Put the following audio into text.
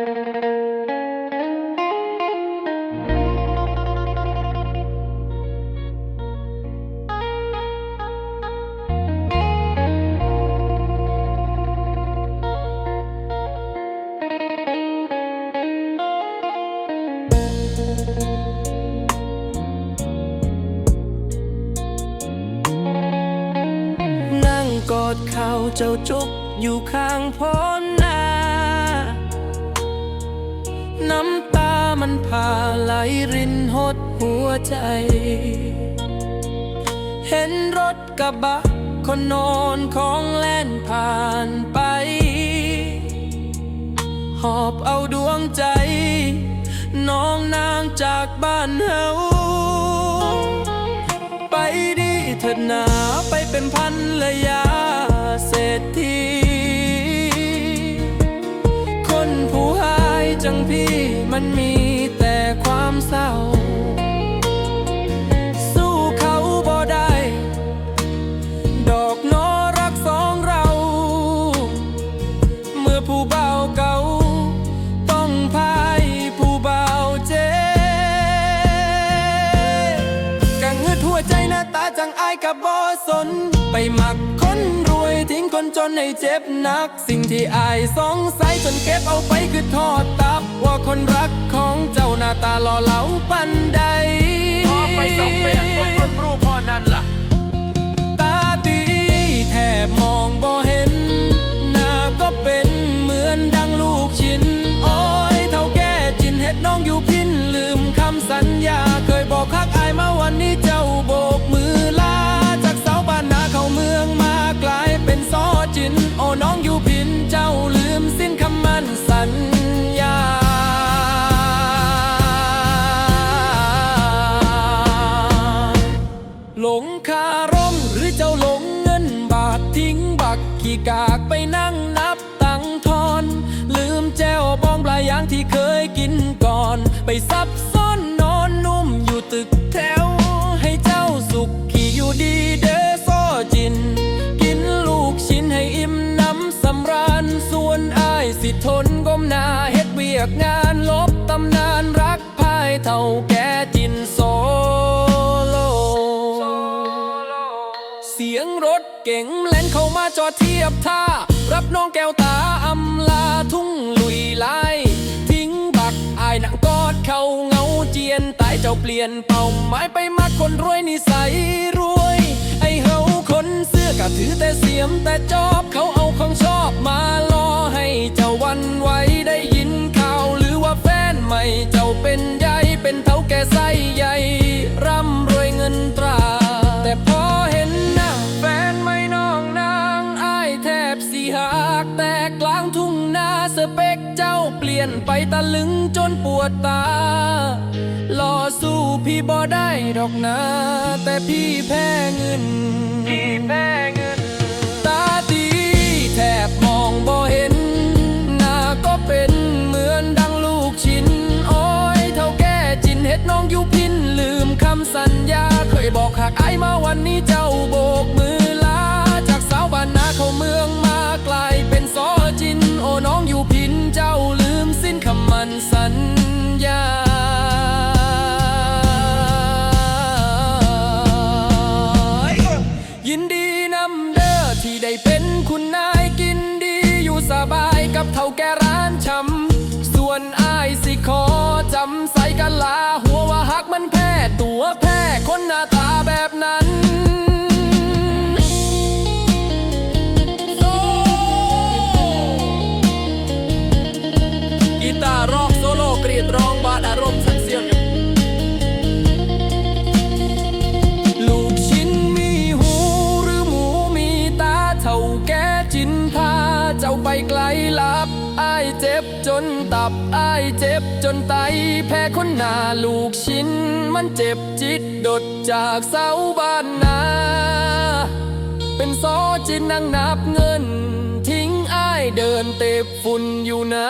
นั่งกอดเข่าเจ้าจุกอยู่ข้างพ้น น้ำตามันพาไหลรินหดหัวใจ เห็นรถกระบะคนนอนของแล่นผ่านไป หอบเอาดวงใจ น้องนางจากบ้านเฮาไปดีเถิดหนาไปเป็นพันลยยาเศรษฐี จังพี่มันมีแต่ความเศร้า สู้เขาบ่ได้ ดอกนอรักสองเรา เมื่อผู้เบาเก่า ต้องพายผู้เบาเจกังเงืดหัวใจหน้าตาจังอายกับบอสน ไปหมักคนรวยทิ้งคน จนให้เจ็บนัก สิ่งที่อายสงสัยจนเก็บเอาไปคือทอดตับ ว่าคนรักของเจ้าหน้าตาหล่อเหลาปันใด กากไปนั่งนับตังทอน ลืมแจวบองปลายางที่เคยกินก่อน ไปซับซ้อนนอนนุ่มอยู่ตึกแถว ให้เจ้าสุขขี่อยู่ดีเด้อซ้อจิน กินลูกชิ้นให้อิ่มน้ำสำราญส่วนอายสิทนก้มหน้าเฮ็ดเวียกงานลบตำนานรักพายเท่าแก่ สียงรถเก๋งแล่นเข้ามาจอดเทียบท่า รับน้องแก้วตาอำลาทุ่งลุยไล่ทิ้งบักอายนังกอดเขาเงาเจียนตายเจ้าเปลี่ยนเป่าไม้ไปมักคนรวยนิสัยรวย ไอเฮาคนเสื้อกะถือแต่เสียมแต่จอบเขาเอาของชอบมา ยนไปตะลึงจนปวดตารอสู้พี่บ่ได้ดอกนะ แต่พี่แพ้เงิน พี่แพ้เงิน ตาตีแทบมองบ่เห็น หน้าก็เป็นเหมือนดังลูกชิ้น โอ้ยเท่าแก่จินเฮ็ดน้องอยู่พิน ลืมคำสัญญา เคยบอกหากไอมาวันนี้เจ้าโบ นตับอายเจ็บจนไตแพ้คนหน้าลูกชิ้น มันเจ็บจิตดดจากเสาบ้านนา เป็นซอจินนั่งนับเงิน ทิ้งอายเดินเตะฝุ่นอยู่นา